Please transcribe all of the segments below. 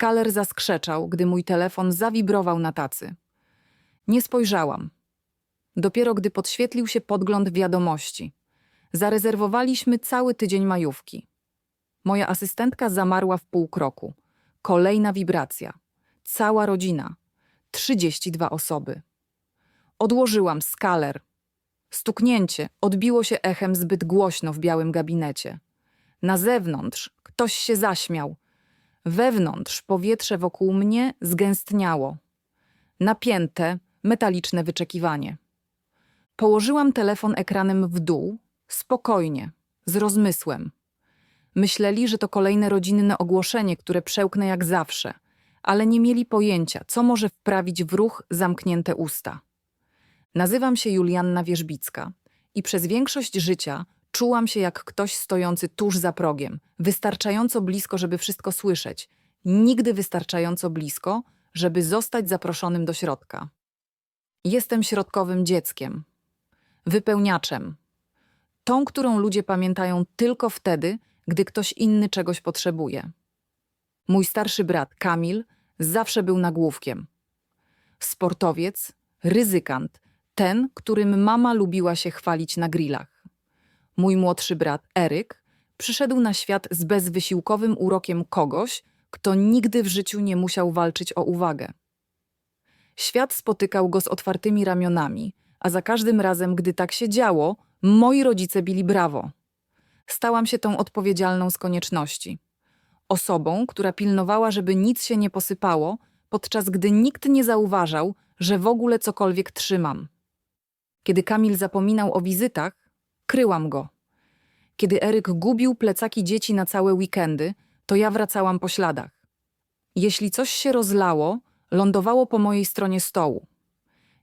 Skaler zaskrzeczał, gdy mój telefon zawibrował na tacy. Nie spojrzałam. Dopiero gdy podświetlił się podgląd wiadomości. Zarezerwowaliśmy cały tydzień majówki. Moja asystentka zamarła w pół kroku. Kolejna wibracja. Cała rodzina. 32 osoby. Odłożyłam skaler. Stuknięcie odbiło się echem zbyt głośno w białym gabinecie. Na zewnątrz ktoś się zaśmiał. Wewnątrz powietrze wokół mnie zgęstniało. Napięte, metaliczne wyczekiwanie. Położyłam telefon ekranem w dół, spokojnie, z rozmysłem. Myśleli, że to kolejne rodzinne ogłoszenie, które przełknę jak zawsze, ale nie mieli pojęcia, co może wprawić w ruch zamknięte usta. Nazywam się Julianna Wierzbicka i przez większość życia czułam się jak ktoś stojący tuż za progiem, wystarczająco blisko, żeby wszystko słyszeć, nigdy wystarczająco blisko, żeby zostać zaproszonym do środka. Jestem środkowym dzieckiem, wypełniaczem, tą, którą ludzie pamiętają tylko wtedy, gdy ktoś inny czegoś potrzebuje. Mój starszy brat, Kamil, zawsze był nagłówkiem. Sportowiec, ryzykant, ten, którym mama lubiła się chwalić na grillach. Mój młodszy brat, Eryk, przyszedł na świat z bezwysiłkowym urokiem kogoś, kto nigdy w życiu nie musiał walczyć o uwagę. Świat spotykał go z otwartymi ramionami, a za każdym razem, gdy tak się działo, moi rodzice bili brawo. Stałam się tą odpowiedzialną z konieczności. Osobą, która pilnowała, żeby nic się nie posypało, podczas gdy nikt nie zauważał, że w ogóle cokolwiek trzymam. Kiedy Kamil zapominał o wizytach, kryłam go. Kiedy Eryk gubił plecaki dzieci na całe weekendy, to ja wracałam po śladach. Jeśli coś się rozlało, lądowało po mojej stronie stołu.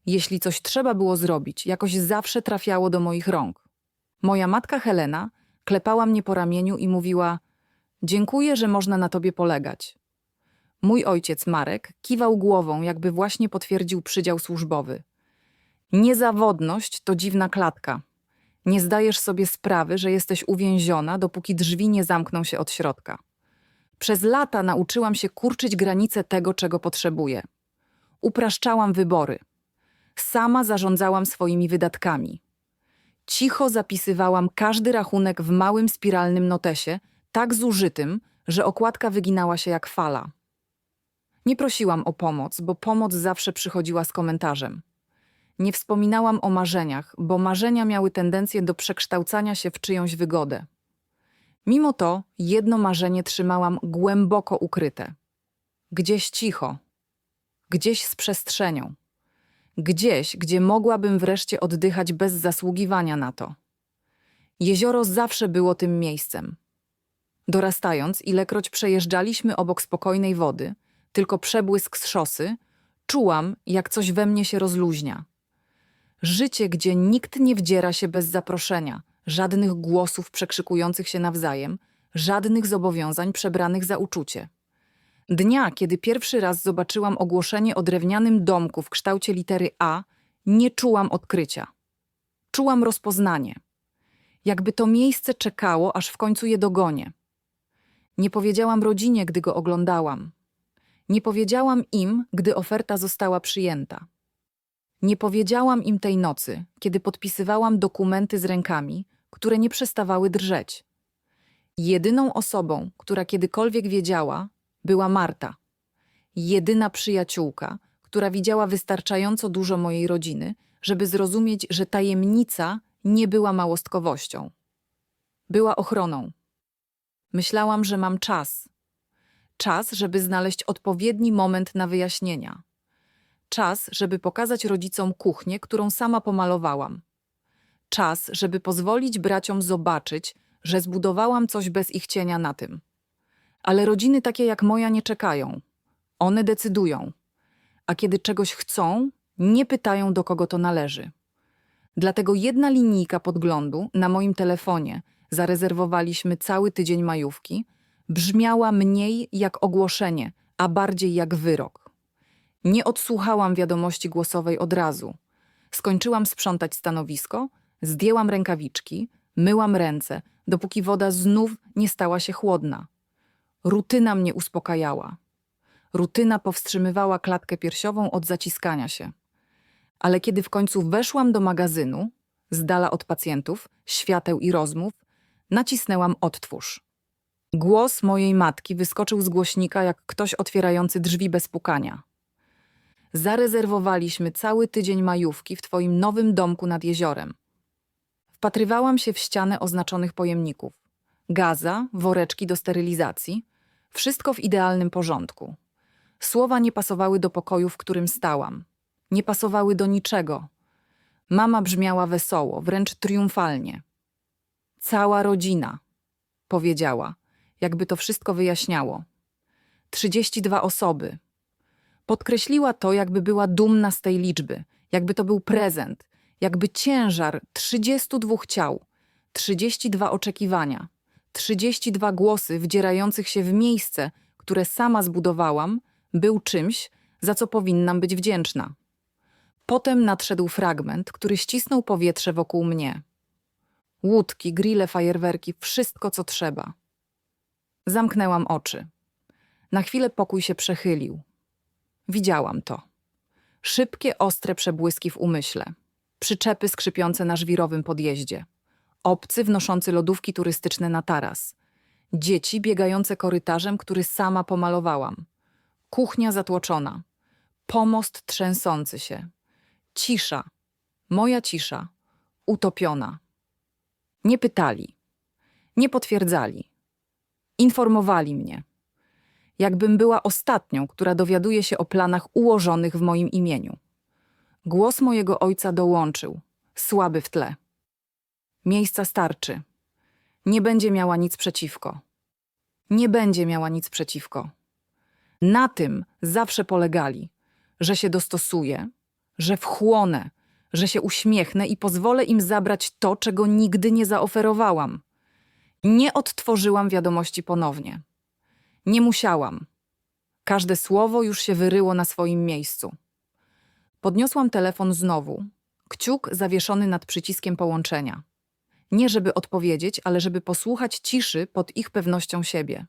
Jeśli coś trzeba było zrobić, jakoś zawsze trafiało do moich rąk. Moja matka Helena klepała mnie po ramieniu i mówiła: Dziękuję, że można na tobie polegać. Mój ojciec Marek kiwał głową, jakby właśnie potwierdził przydział służbowy. Niezawodność to dziwna klatka. Nie zdajesz sobie sprawy, że jesteś uwięziona, dopóki drzwi nie zamkną się od środka. Przez lata nauczyłam się kurczyć granice tego, czego potrzebuję. Upraszczałam wybory. Sama zarządzałam swoimi wydatkami. Cicho zapisywałam każdy rachunek w małym spiralnym notesie, tak zużytym, że okładka wyginała się jak fala. Nie prosiłam o pomoc, bo pomoc zawsze przychodziła z komentarzem. Nie wspominałam o marzeniach, bo marzenia miały tendencję do przekształcania się w czyjąś wygodę. Mimo to jedno marzenie trzymałam głęboko ukryte. Gdzieś cicho, gdzieś z przestrzenią, gdzieś, gdzie mogłabym wreszcie oddychać bez zasługiwania na to. Jezioro zawsze było tym miejscem. Dorastając, ilekroć przejeżdżaliśmy obok spokojnej wody, tylko przebłysk z szosy, czułam, jak coś we mnie się rozluźnia. Życie, gdzie nikt nie wdziera się bez zaproszenia, żadnych głosów przekrzykujących się nawzajem, żadnych zobowiązań przebranych za uczucie. Dnia, kiedy pierwszy raz zobaczyłam ogłoszenie o drewnianym domku w kształcie litery A, nie czułam odkrycia. Czułam rozpoznanie. Jakby to miejsce czekało, aż w końcu je dogonię. Nie powiedziałam rodzinie, gdy go oglądałam. Nie powiedziałam im, gdy oferta została przyjęta. Nie powiedziałam im tej nocy, kiedy podpisywałam dokumenty z rękami, które nie przestawały drżeć. Jedyną osobą, która kiedykolwiek wiedziała, była Marta. Jedyna przyjaciółka, która widziała wystarczająco dużo mojej rodziny, żeby zrozumieć, że tajemnica nie była małostkowością. Była ochroną. Myślałam, że mam czas. Czas, żeby znaleźć odpowiedni moment na wyjaśnienia. Czas, żeby pokazać rodzicom kuchnię, którą sama pomalowałam. Czas, żeby pozwolić braciom zobaczyć, że zbudowałam coś bez ich cienia na tym. Ale rodziny takie jak moja nie czekają. One decydują. A kiedy czegoś chcą, nie pytają, do kogo to należy. Dlatego jedna linijka podglądu na moim telefonie, zarezerwowaliśmy cały tydzień majówki, brzmiała mniej jak ogłoszenie, a bardziej jak wyrok. Nie odsłuchałam wiadomości głosowej od razu. Skończyłam sprzątać stanowisko, zdjęłam rękawiczki, myłam ręce, dopóki woda znów nie stała się chłodna. Rutyna mnie uspokajała. Rutyna powstrzymywała klatkę piersiową od zaciskania się. Ale kiedy w końcu weszłam do magazynu, z dala od pacjentów, świateł i rozmów, nacisnęłam odtwórz. Głos mojej matki wyskoczył z głośnika jak ktoś otwierający drzwi bez pukania. Zarezerwowaliśmy cały tydzień majówki w twoim nowym domku nad jeziorem. Wpatrywałam się w ścianę oznaczonych pojemników. Gaza, woreczki do sterylizacji, wszystko w idealnym porządku. Słowa nie pasowały do pokoju, w którym stałam. Nie pasowały do niczego. Mama brzmiała wesoło, wręcz triumfalnie. Cała rodzina, powiedziała, jakby to wszystko wyjaśniało. Trzydzieści dwa osoby. Podkreśliła to, jakby była dumna z tej liczby, jakby to był prezent, jakby ciężar 32 ciał, 32 oczekiwania, 32 głosy wdzierających się w miejsce, które sama zbudowałam, był czymś, za co powinnam być wdzięczna. Potem nadszedł fragment, który ścisnął powietrze wokół mnie. Łódki, grille, fajerwerki, wszystko co trzeba. Zamknęłam oczy. Na chwilę pokój się przechylił. Widziałam to. Szybkie, ostre przebłyski w umyśle. Przyczepy skrzypiące na żwirowym podjeździe. Obcy wnoszący lodówki turystyczne na taras. Dzieci biegające korytarzem, który sama pomalowałam. Kuchnia zatłoczona. Pomost trzęsący się. Cisza. Moja cisza. Utopiona. Nie pytali. Nie potwierdzali. Informowali mnie. Jakbym była ostatnią, która dowiaduje się o planach ułożonych w moim imieniu. Głos mojego ojca dołączył, słaby w tle. Miejsca starczy. Nie będzie miała nic przeciwko. Nie będzie miała nic przeciwko. Na tym zawsze polegali, że się dostosuję, że wchłonę, że się uśmiechnę i pozwolę im zabrać to, czego nigdy nie zaoferowałam. Nie odtworzyłam wiadomości ponownie. Nie musiałam. Każde słowo już się wyryło na swoim miejscu. Podniosłam telefon znowu. Kciuk zawieszony nad przyciskiem połączenia. Nie żeby odpowiedzieć, ale żeby posłuchać ciszy pod ich pewnością siebie.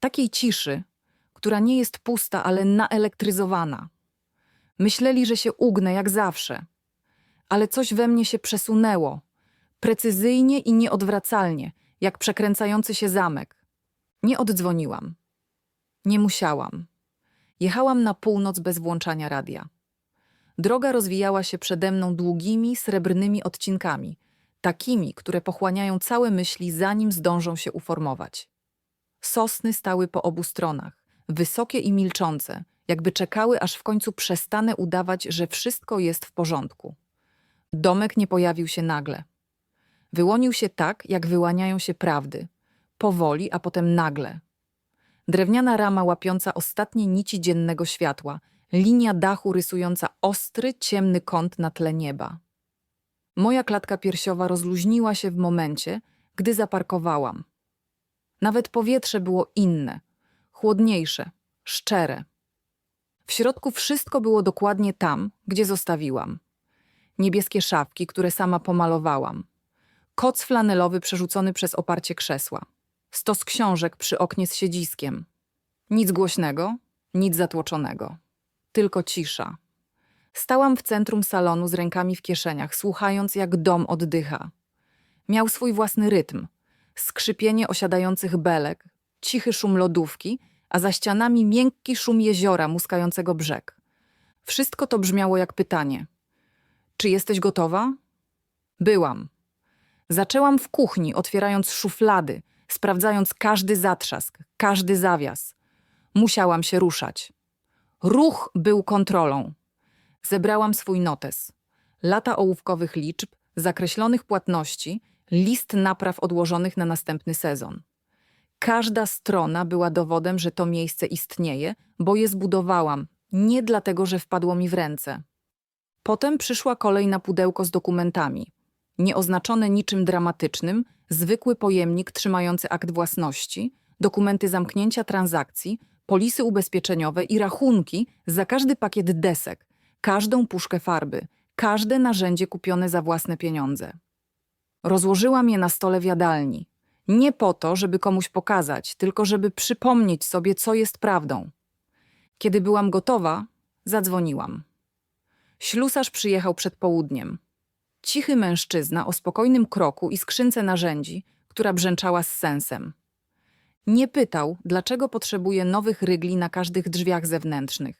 Takiej ciszy, która nie jest pusta, ale naelektryzowana. Myśleli, że się ugnę jak zawsze. Ale coś we mnie się przesunęło. Precyzyjnie i nieodwracalnie, jak przekręcający się zamek. Nie oddzwoniłam. Nie musiałam. Jechałam na północ bez włączania radia. Droga rozwijała się przede mną długimi, srebrnymi odcinkami, takimi, które pochłaniają całe myśli, zanim zdążą się uformować. Sosny stały po obu stronach, wysokie i milczące, jakby czekały, aż w końcu przestanę udawać, że wszystko jest w porządku. Domek nie pojawił się nagle. Wyłonił się tak, jak wyłaniają się prawdy, powoli, a potem nagle. Drewniana rama łapiąca ostatnie nici dziennego światła, linia dachu rysująca ostry, ciemny kąt na tle nieba. Moja klatka piersiowa rozluźniła się w momencie, gdy zaparkowałam. Nawet powietrze było inne, chłodniejsze, szczere. W środku wszystko było dokładnie tam, gdzie zostawiłam. Niebieskie szafki, które sama pomalowałam. Koc flanelowy przerzucony przez oparcie krzesła. Stos książek przy oknie z siedziskiem. Nic głośnego, nic zatłoczonego. Tylko cisza. Stałam w centrum salonu z rękami w kieszeniach, słuchając jak dom oddycha. Miał swój własny rytm. Skrzypienie osiadających belek, cichy szum lodówki, a za ścianami miękki szum jeziora muskającego brzeg. Wszystko to brzmiało jak pytanie. Czy jesteś gotowa? Byłam. Zaczęłam w kuchni, otwierając szuflady, sprawdzając każdy zatrzask, każdy zawias. Musiałam się ruszać. Ruch był kontrolą. Zebrałam swój notes. Lata ołówkowych liczb, zakreślonych płatności, list napraw odłożonych na następny sezon. Każda strona była dowodem, że to miejsce istnieje, bo je zbudowałam, nie dlatego, że wpadło mi w ręce. Potem przyszła kolej na pudełko z dokumentami. Nieoznaczone niczym dramatycznym, zwykły pojemnik trzymający akt własności, dokumenty zamknięcia transakcji, polisy ubezpieczeniowe i rachunki za każdy pakiet desek, każdą puszkę farby, każde narzędzie kupione za własne pieniądze. Rozłożyłam je na stole w jadalni. Nie po to, żeby komuś pokazać, tylko żeby przypomnieć sobie, co jest prawdą. Kiedy byłam gotowa, zadzwoniłam. Ślusarz przyjechał przed południem. Cichy mężczyzna o spokojnym kroku i skrzynce narzędzi, która brzęczała z sensem. Nie pytał, dlaczego potrzebuje nowych rygli na każdych drzwiach zewnętrznych.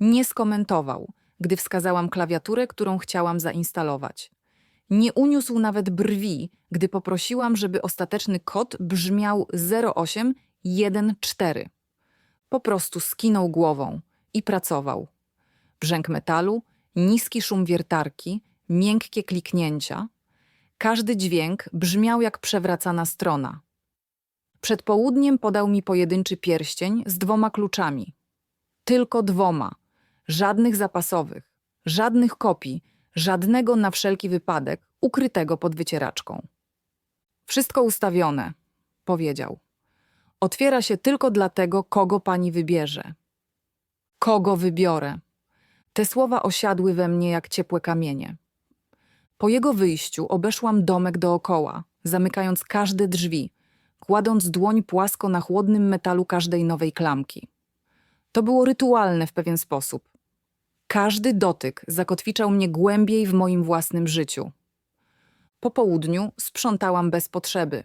Nie skomentował, gdy wskazałam klawiaturę, którą chciałam zainstalować. Nie uniósł nawet brwi, gdy poprosiłam, żeby ostateczny kod brzmiał 0814. Po prostu skinął głową i pracował. Brzęk metalu, niski szum wiertarki, miękkie kliknięcia. Każdy dźwięk brzmiał jak przewracana strona. Przed południem podał mi pojedynczy pierścień z dwoma kluczami. Tylko dwoma. Żadnych zapasowych, żadnych kopii, żadnego na wszelki wypadek ukrytego pod wycieraczką. Wszystko ustawione, powiedział. Otwiera się tylko dlatego, kogo pani wybierze. Kogo wybiorę? Te słowa osiadły we mnie jak ciepłe kamienie. Po jego wyjściu obeszłam domek dookoła, zamykając każde drzwi, kładąc dłoń płasko na chłodnym metalu każdej nowej klamki. To było rytualne w pewien sposób. Każdy dotyk zakotwiczał mnie głębiej w moim własnym życiu. Po południu sprzątałam bez potrzeby.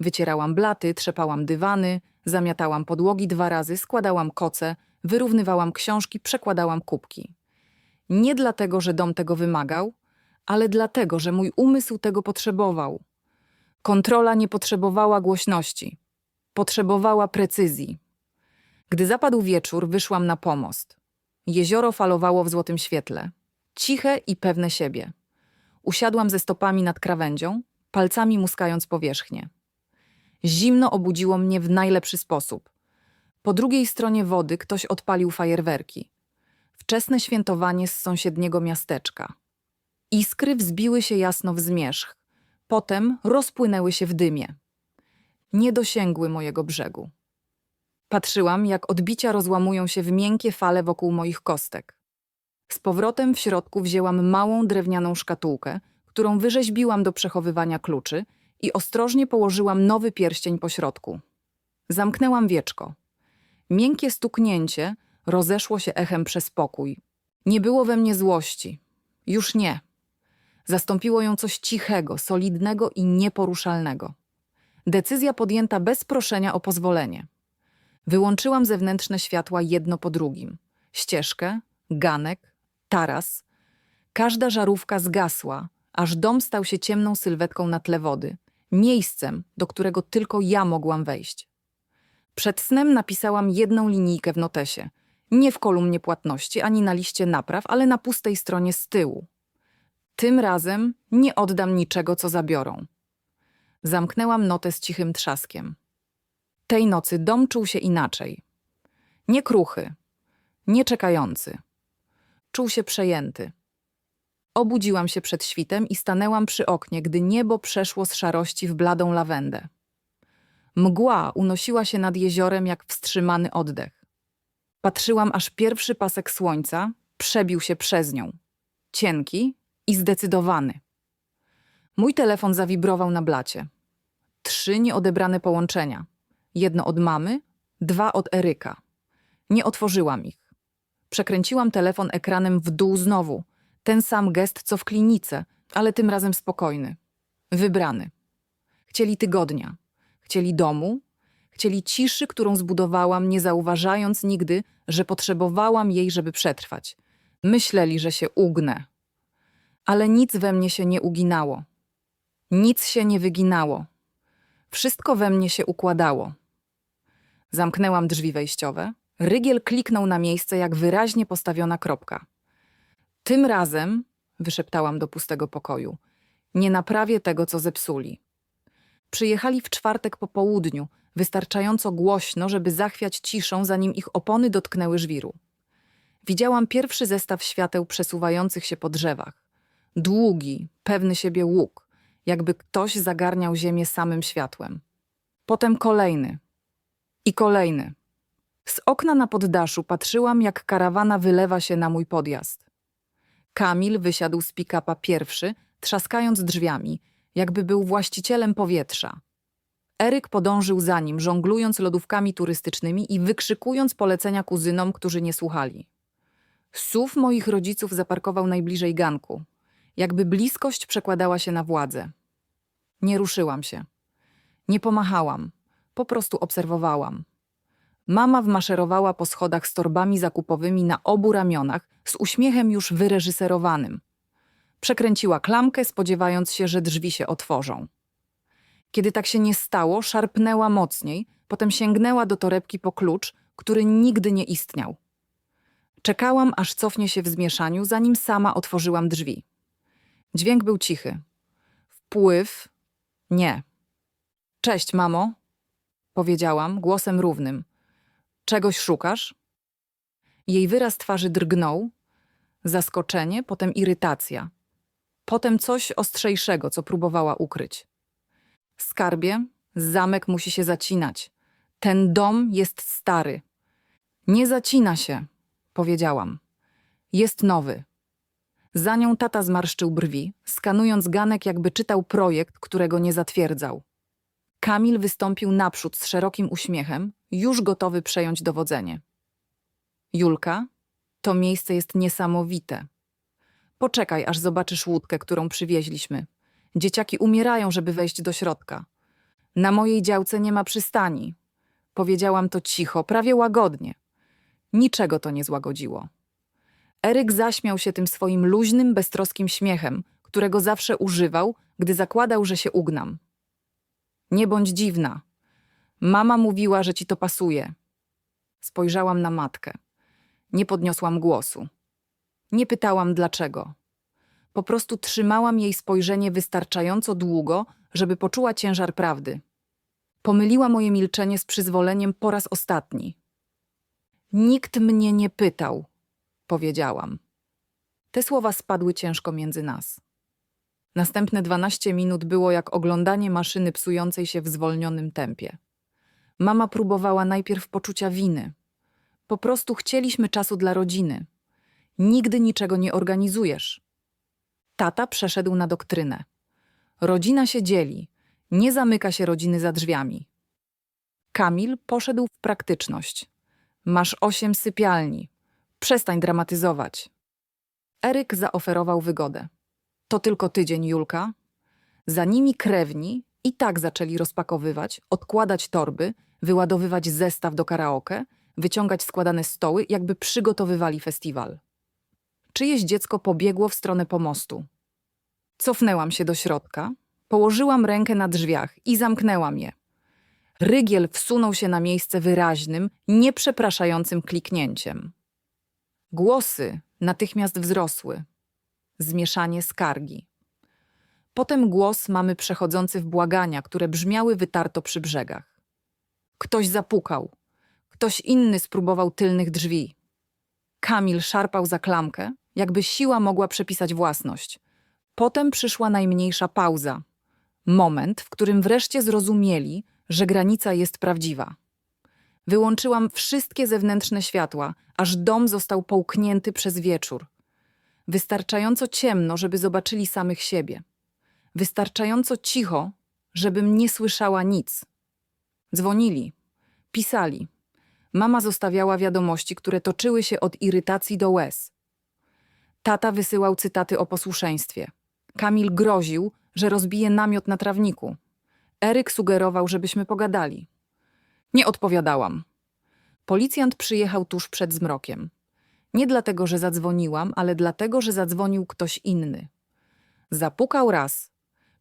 Wycierałam blaty, trzepałam dywany, zamiatałam podłogi dwa razy, składałam koce, wyrównywałam książki, przekładałam kubki. Nie dlatego, że dom tego wymagał, ale dlatego, że mój umysł tego potrzebował. Kontrola nie potrzebowała głośności, potrzebowała precyzji. Gdy zapadł wieczór, wyszłam na pomost. Jezioro falowało w złotym świetle, ciche i pewne siebie. Usiadłam ze stopami nad krawędzią, palcami muskając powierzchnię. Zimno obudziło mnie w najlepszy sposób. Po drugiej stronie wody ktoś odpalił fajerwerki. Wczesne świętowanie z sąsiedniego miasteczka. Iskry wzbiły się jasno w zmierzch, potem rozpłynęły się w dymie. Nie dosięgły mojego brzegu. Patrzyłam, jak odbicia rozłamują się w miękkie fale wokół moich kostek. Z powrotem w środku wzięłam małą drewnianą szkatułkę, którą wyrzeźbiłam do przechowywania kluczy i ostrożnie położyłam nowy pierścień po środku. Zamknęłam wieczko. Miękkie stuknięcie rozeszło się echem przez pokój. Nie było we mnie złości. Już nie. Zastąpiło ją coś cichego, solidnego i nieporuszalnego. Decyzja podjęta bez proszenia o pozwolenie. Wyłączyłam zewnętrzne światła jedno po drugim. Ścieżkę, ganek, taras. Każda żarówka zgasła, aż dom stał się ciemną sylwetką na tle wody. Miejscem, do którego tylko ja mogłam wejść. Przed snem napisałam jedną linijkę w notesie. Nie w kolumnie płatności, ani na liście napraw, ale na pustej stronie z tyłu. Tym razem nie oddam niczego, co zabiorą. Zamknęłam notę z cichym trzaskiem. Tej nocy dom czuł się inaczej. Nie kruchy, nie czekający. Czuł się przejęty. Obudziłam się przed świtem i stanęłam przy oknie, gdy niebo przeszło z szarości w bladą lawendę. Mgła unosiła się nad jeziorem jak wstrzymany oddech. Patrzyłam, aż pierwszy pasek słońca przebił się przez nią. Cienki i zdecydowany. Mój telefon zawibrował na blacie. Trzy nieodebrane połączenia. Jedno od mamy, dwa od Eryka. Nie otworzyłam ich. Przekręciłam telefon ekranem w dół znowu. Ten sam gest, co w klinice, ale tym razem spokojny. Wybrany. Chcieli tygodnia. Chcieli domu. Chcieli ciszy, którą zbudowałam, nie zauważając nigdy, że potrzebowałam jej, żeby przetrwać. Myśleli, że się ugnę. Ale nic we mnie się nie uginało. Nic się nie wyginało. Wszystko we mnie się układało. Zamknęłam drzwi wejściowe. Rygiel kliknął na miejsce jak wyraźnie postawiona kropka. Tym razem, wyszeptałam do pustego pokoju, nie naprawię tego, co zepsuli. Przyjechali w czwartek po południu, wystarczająco głośno, żeby zachwiać ciszą, zanim ich opony dotknęły żwiru. Widziałam pierwszy zestaw świateł przesuwających się po drzewach. Długi, pewny siebie łuk, jakby ktoś zagarniał ziemię samym światłem. Potem kolejny, i kolejny. Z okna na poddaszu patrzyłam, jak karawana wylewa się na mój podjazd. Kamil wysiadł z pick-upa pierwszy, trzaskając drzwiami, jakby był właścicielem powietrza. Eryk podążył za nim, żonglując lodówkami turystycznymi i wykrzykując polecenia kuzynom, którzy nie słuchali. SUV moich rodziców zaparkował najbliżej ganku, jakby bliskość przekładała się na władzę. Nie ruszyłam się. Nie pomachałam, po prostu obserwowałam. Mama wmaszerowała po schodach z torbami zakupowymi na obu ramionach, z uśmiechem już wyreżyserowanym. Przekręciła klamkę, spodziewając się, że drzwi się otworzą. Kiedy tak się nie stało, szarpnęła mocniej, potem sięgnęła do torebki po klucz, który nigdy nie istniał. Czekałam, aż cofnie się w zmieszaniu, zanim sama otworzyłam drzwi. Dźwięk był cichy. Wpływ? Nie. Cześć, mamo, powiedziałam głosem równym. Czegoś szukasz? Jej wyraz twarzy drgnął, zaskoczenie, potem irytacja. Potem coś ostrzejszego, co próbowała ukryć. Skarbie, zamek musi się zacinać. Ten dom jest stary. Nie zacina się, powiedziałam. Jest nowy. Za nią tata zmarszczył brwi, skanując ganek, jakby czytał projekt, którego nie zatwierdzał. Kamil wystąpił naprzód z szerokim uśmiechem, już gotowy przejąć dowodzenie. Julka, to miejsce jest niesamowite. Poczekaj, aż zobaczysz łódkę, którą przywieźliśmy. Dzieciaki umierają, żeby wejść do środka. Na mojej działce nie ma przystani. Powiedziałam to cicho, prawie łagodnie. Niczego to nie złagodziło. Eryk zaśmiał się tym swoim luźnym, beztroskim śmiechem, którego zawsze używał, gdy zakładał, że się ugnam. Nie bądź dziwna. Mama mówiła, że ci to pasuje. Spojrzałam na matkę. Nie podniosłam głosu. Nie pytałam dlaczego. Po prostu trzymałam jej spojrzenie wystarczająco długo, żeby poczuła ciężar prawdy. Pomyliła moje milczenie z przyzwoleniem po raz ostatni. Nikt mnie nie pytał, powiedziałam. Te słowa spadły ciężko między nas. Następne dwanaście minut było jak oglądanie maszyny psującej się w zwolnionym tempie. Mama próbowała najpierw poczucia winy. Po prostu chcieliśmy czasu dla rodziny. Nigdy niczego nie organizujesz. Tata przeszedł na doktrynę. Rodzina się dzieli, nie zamyka się rodziny za drzwiami. Kamil poszedł w praktyczność. Masz osiem sypialni. Przestań dramatyzować. Eryk zaoferował wygodę. To tylko tydzień, Julka. Za nimi krewni i tak zaczęli rozpakowywać, odkładać torby, wyładowywać zestaw do karaoke, wyciągać składane stoły, jakby przygotowywali festiwal. Czyjeś dziecko pobiegło w stronę pomostu. Cofnęłam się do środka, położyłam rękę na drzwiach i zamknęłam je. Rygiel wsunął się na miejsce wyraźnym, nieprzepraszającym kliknięciem. Głosy natychmiast wzrosły. Zmieszanie skargi. Potem głos mamy przechodzący w błagania, które brzmiały wytarto przy brzegach. Ktoś zapukał. Ktoś inny spróbował tylnych drzwi. Kamil szarpał za klamkę, jakby siła mogła przepisać własność. Potem przyszła najmniejsza pauza. Moment, w którym wreszcie zrozumieli, że granica jest prawdziwa. Wyłączyłam wszystkie zewnętrzne światła, aż dom został połknięty przez wieczór. Wystarczająco ciemno, żeby zobaczyli samych siebie. Wystarczająco cicho, żebym nie słyszała nic. Dzwonili, pisali. Mama zostawiała wiadomości, które toczyły się od irytacji do łez. Tata wysyłał cytaty o posłuszeństwie. Kamil groził, że rozbije namiot na trawniku. Eryk sugerował, żebyśmy pogadali. Nie odpowiadałam. Policjant przyjechał tuż przed zmrokiem. Nie dlatego, że zadzwoniłam, ale dlatego, że zadzwonił ktoś inny. Zapukał raz,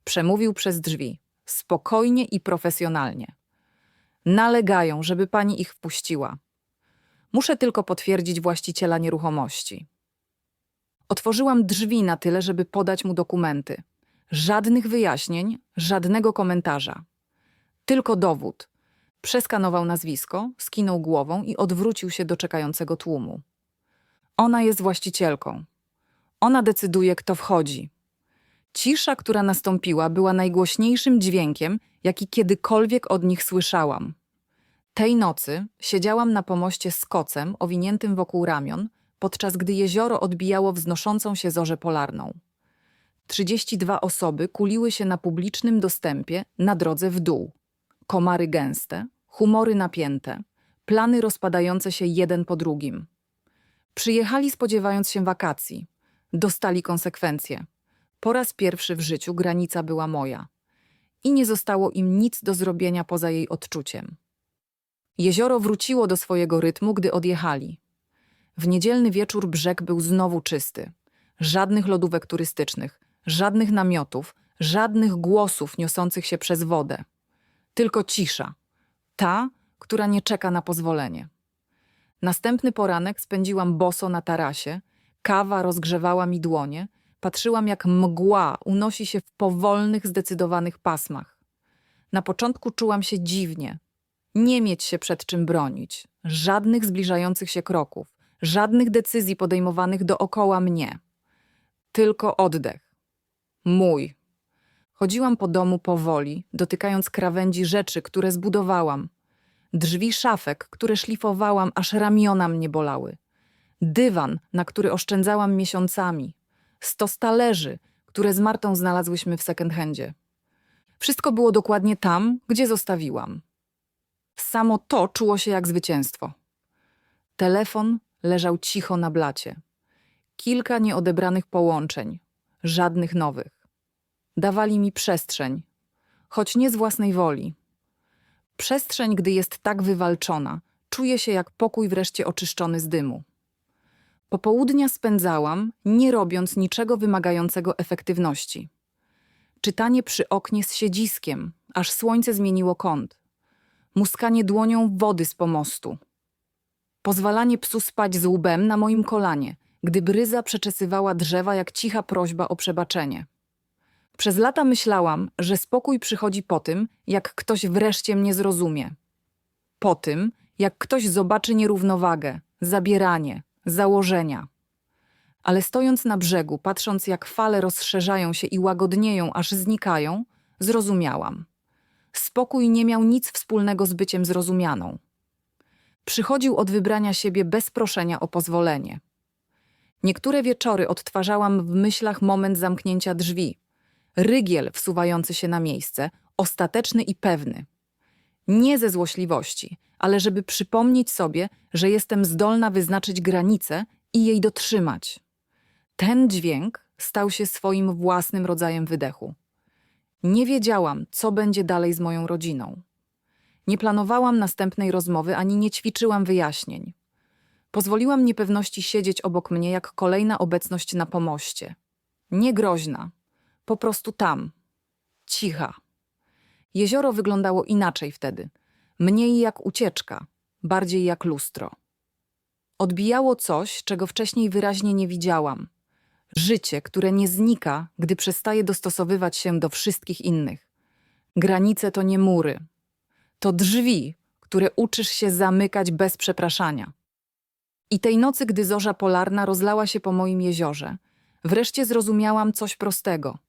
przemówił przez drzwi, spokojnie i profesjonalnie. Nalegają, żeby pani ich wpuściła. Muszę tylko potwierdzić właściciela nieruchomości. Otworzyłam drzwi na tyle, żeby podać mu dokumenty. Żadnych wyjaśnień, żadnego komentarza. Tylko dowód. Przeskanował nazwisko, skinął głową i odwrócił się do czekającego tłumu. Ona jest właścicielką. Ona decyduje, kto wchodzi. Cisza, która nastąpiła, była najgłośniejszym dźwiękiem, jaki kiedykolwiek od nich słyszałam. Tej nocy siedziałam na pomoście z kocem owiniętym wokół ramion, podczas gdy jezioro odbijało wznoszącą się zorzę polarną. 32 osoby kuliły się na publicznym dostępie na drodze w dół. Komary gęste, humory napięte, plany rozpadające się jeden po drugim. Przyjechali spodziewając się wakacji. Dostali konsekwencje. Po raz pierwszy w życiu granica była moja. I nie zostało im nic do zrobienia poza jej odczuciem. Jezioro wróciło do swojego rytmu, gdy odjechali. W niedzielny wieczór brzeg był znowu czysty. Żadnych lodówek turystycznych, żadnych namiotów, żadnych głosów niosących się przez wodę. Tylko cisza. Ta, która nie czeka na pozwolenie. Następny poranek spędziłam boso na tarasie, kawa rozgrzewała mi dłonie, patrzyłam jak mgła unosi się w powolnych, zdecydowanych pasmach. Na początku czułam się dziwnie. Nie mieć się przed czym bronić, żadnych zbliżających się kroków, żadnych decyzji podejmowanych dookoła mnie. Tylko oddech. Mój. Chodziłam po domu powoli, dotykając krawędzi rzeczy, które zbudowałam. Drzwi szafek, które szlifowałam, aż ramiona mnie bolały. Dywan, na który oszczędzałam miesiącami. Stos talerzy, które z Martą znalazłyśmy w second handzie. Wszystko było dokładnie tam, gdzie zostawiłam. Samo to czuło się jak zwycięstwo. Telefon leżał cicho na blacie. Kilka nieodebranych połączeń, żadnych nowych. Dawali mi przestrzeń, choć nie z własnej woli. Przestrzeń, gdy jest tak wywalczona, czuje się jak pokój wreszcie oczyszczony z dymu. Popołudnia spędzałam, nie robiąc niczego wymagającego efektywności. Czytanie przy oknie z siedziskiem, aż słońce zmieniło kąt. Muskanie dłonią wody z pomostu. Pozwalanie psu spać z łbem na moim kolanie, gdy bryza przeczesywała drzewa jak cicha prośba o przebaczenie. Przez lata myślałam, że spokój przychodzi po tym, jak ktoś wreszcie mnie zrozumie. Po tym, jak ktoś zobaczy nierównowagę, zabieranie, założenia. Ale stojąc na brzegu, patrząc jak fale rozszerzają się i łagodnieją, aż znikają, zrozumiałam. Spokój nie miał nic wspólnego z byciem zrozumianą. Przychodził od wybrania siebie bez proszenia o pozwolenie. Niektóre wieczory odtwarzałam w myślach moment zamknięcia drzwi, rygiel wsuwający się na miejsce, ostateczny i pewny. Nie ze złośliwości, ale żeby przypomnieć sobie, że jestem zdolna wyznaczyć granicę i jej dotrzymać. Ten dźwięk stał się swoim własnym rodzajem wydechu. Nie wiedziałam, co będzie dalej z moją rodziną. Nie planowałam następnej rozmowy ani nie ćwiczyłam wyjaśnień. Pozwoliłam niepewności siedzieć obok mnie jak kolejna obecność na pomoście. Nie groźna, po prostu tam, cicha. Jezioro wyglądało inaczej wtedy, mniej jak ucieczka, bardziej jak lustro. Odbijało coś, czego wcześniej wyraźnie nie widziałam. Życie, które nie znika, gdy przestaje dostosowywać się do wszystkich innych. Granice to nie mury. To drzwi, które uczysz się zamykać bez przepraszania. I tej nocy, gdy zorza polarna rozlała się po moim jeziorze, wreszcie zrozumiałam coś prostego –